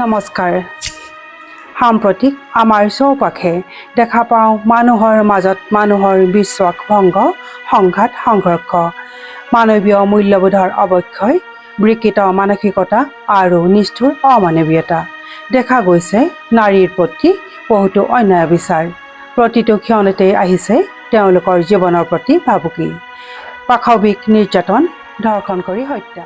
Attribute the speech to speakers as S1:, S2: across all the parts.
S1: নমস্কাৰ। সাম্প্ৰতিক আমাৰ চৌপাশে দেখা পাওঁ মানুহৰ মাজত মানুহৰ বিশ্বাস ভংগ সংঘাত সংঘৰ্ষ মানৱীয় মূল্যবোধৰ অৱক্ষয় বিকৃত মানসিকতা আৰু নিষ্ঠুৰ অমানৱীয়তা। দেখা গৈছে নাৰীৰ প্ৰতি বহুতো অন্যায় বিচাৰ। প্ৰতিটো ক্ষণতেই আহিছে তেওঁলোকৰ জীৱনৰ প্ৰতি ভাবুকি। পাশৱিক নিৰ্যাতন ধৰ্ষণ কৰি হত্যা।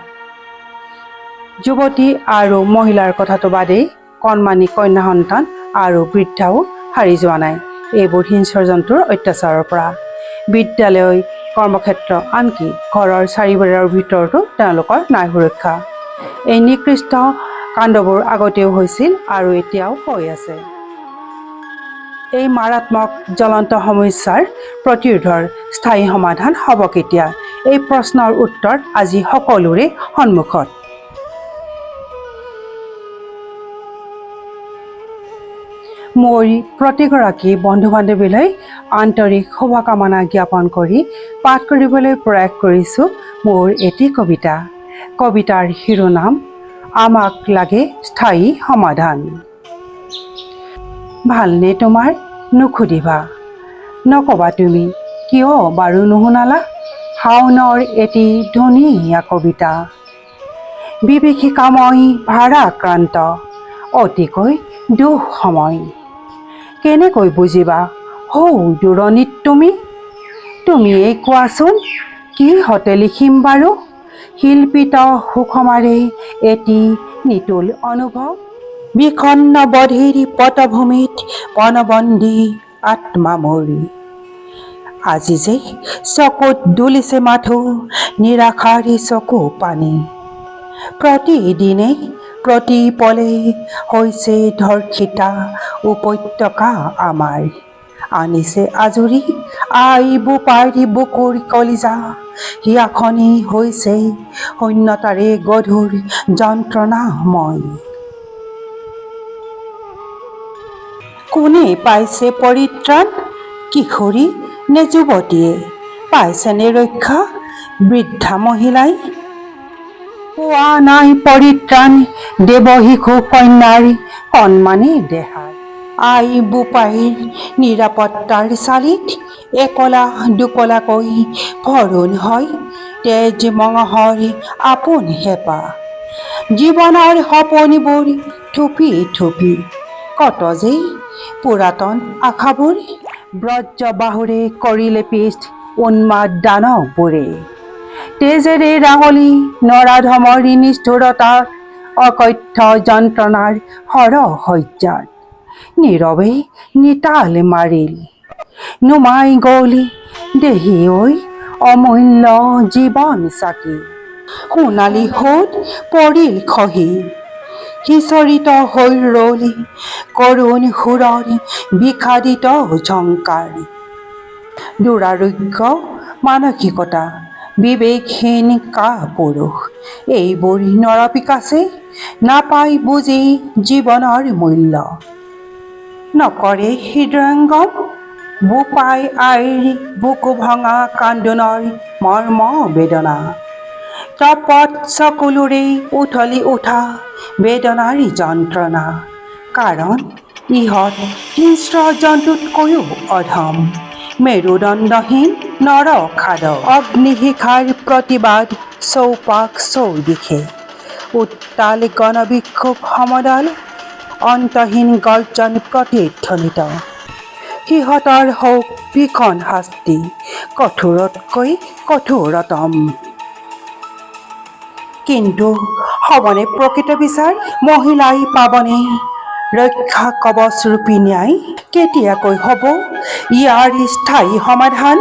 S1: যুৱতী আৰু মহিলাৰ কথাটো বাদেই কণমানি কন্যা সন্তান আৰু বৃদ্ধাও হাৰি যোৱা নাই। এইবোৰ হিংস্ৰ জন্তুৰ অত্যাচাৰৰ পৰা। বিদ্যালয় কৰ্মক্ষেত্ৰ আনকি ঘৰৰ চাৰিবেৰৰ ভিতৰতো তেওঁলোকৰ নাই সুৰক্ষা। এই নিকৃষ্ট কাণ্ডবোৰ আগতেও হৈছিল আৰু এতিয়াও হৈ আছে। এই মাৰাত্মক জ্বলন্ত সমস্যাৰ প্ৰতিৰোধৰ স্থায়ী সমাধান হ'ব কেতিয়া? এই প্ৰশ্নৰ উত্তৰ আজি সকলোৰে সন্মুখত। মোৰ প্ৰতিগৰাকী বন্ধু বান্ধৱীলৈ আন্তৰিক শুভকামনা জ্ঞাপন কৰি পাঠ কৰিবলৈ প্ৰয়াস কৰিছোঁ। মোৰ এটি কবিতা। কবিতাৰ শিৰোনাম, আমাক লাগে স্থায়ী সমাধান ভালনে তোমাৰ? নুসুধিবা। নক'বা তুমি। কিয় বাৰু নুশুনালা? শাওনৰ এটি ধুনীয়া কবিতা। বিভীষিকাময় ভাৰাক্ৰান্ত, অতিকৈ দুখ সময় কেনেকৈ বুজিবা? হৌ দূৰণিত তুমি? তুমিয়েই কোৱাচোন, কি হতে লিখিম বাৰু? শিল্পিত সুষমাৰে এটি নিতুল অনুভৱ। বিষণ্ণ বধিৰ পটভূমিত পণবন্দী আত্মা মৰি। আজি যে চকুত দুলিছে মাথো, নিৰাশাৰী চকু পানী। প্ৰতিদিনে প্ৰতি পলে হৈছে ধৰ্ষিতা উপত্যকা আমাৰ আনিছে আজৰি আই বোপাৰী বুকুৰ কলিজা। হিয়াখনি হৈছে শূন্যতাৰে গধুৰ যন্ত্ৰণাময় কোনে পাইছে পৰিত্ৰাণ কিশোৰী নে যুৱতীয়ে পাইছেনে ৰক্ষা বৃদ্ধা মহিলাই। পোৱা নাই পৰিত্ৰাণ, দেৱ শিশু কন্যাৰ, কণমানি দেহাৰ। আই বোপাইৰ নিৰাপত্তাৰ চালিত একলা, দুকলাকৈ ভৰণ হয়। তেজ মঙহৰ আপোন হেঁপাহ জীৱনৰ সপোনবোৰ থুপি থুপি। কত যে পুৰাতন আশাবোৰ ব্ৰজ বাহুৰে কৰিলে পিষ্ট উন্মাদ দানৱবোৰে। তেজেৰে ৰাঙলী নৰাধমৰ নিষ্ঠুৰতাৰ অকথ্য যন্ত্ৰণাৰ সৰসজ্জাত নীৰৱে নিতাল মাৰিল নুমাই গ'ল, দেহি ঐ অমূল্য জীৱন চাকি সোণালী সোঁত পৰিল খহি সিঁচৰিত হৈ ৰ'ল কৰুণ সুৰৰ বিষাদিত ঝংকাৰ দুৰাৰোগ্য মানসিকতা বিবেকহীন কাপুৰুষ এইবোৰ নৰপিকাছে নাপাই বুজি জীৱনৰ মূল্য। নকৰে হৃদয়ংগম বোপাই আইৰ বুকু ভঙা কান্দোনৰ মৰ্ম বেদনা। তপত চকুলোৰে উঠলি উঠা বেদনাৰ যন্ত্ৰণা কাৰণ ইহঁত হিংস্ৰ জন্তুতকৈও অধম। মেৰুদণ্ডহীন নৰ খাদ অগ্নিশিখাৰ প্ৰতিবাদ চৌপাশ চৌদিশে উত্তাল গণবিক্ষোভ সমদল অন্তহীন গৰ্জন প্ৰতিধ্বনিত সিহঁতৰ হওক ভীষণ শাস্তি কঠোৰতকৈ কঠোৰতম কিন্তু হ'বনে প্ৰকৃত বিচাৰ মহিলাই পাবনে? ৰক্ষা কৱচ ৰূপী ন্যায় কেতিয়াকৈ হ'ব? ইয়াৰ স্থায়ী সমাধান